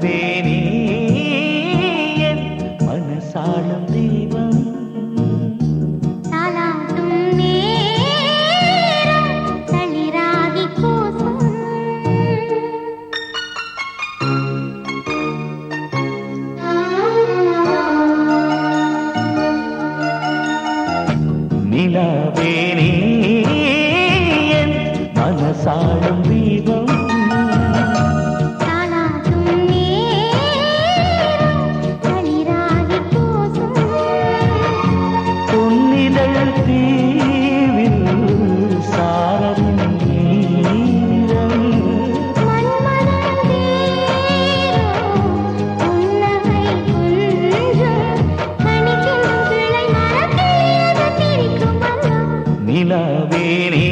நம்புவேனே என் மனசாளும் தெய்வம். நிலவேனே. மனசாளும் നിലവേനേ.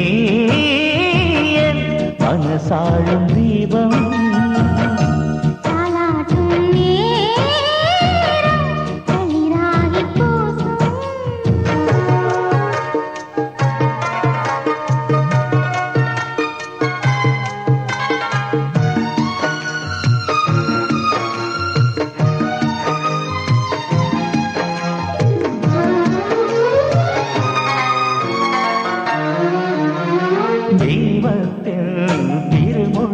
മനസാഴും ദീപം திருமுக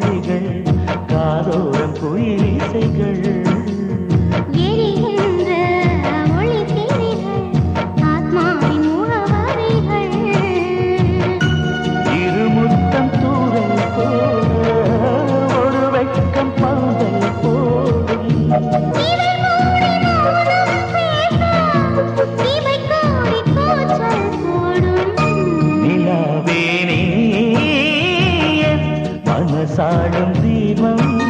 సాయం దీపం.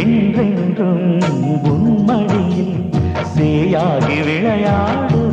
என்றென்றும் உன்மடியில் சேயாகி விளையாடும்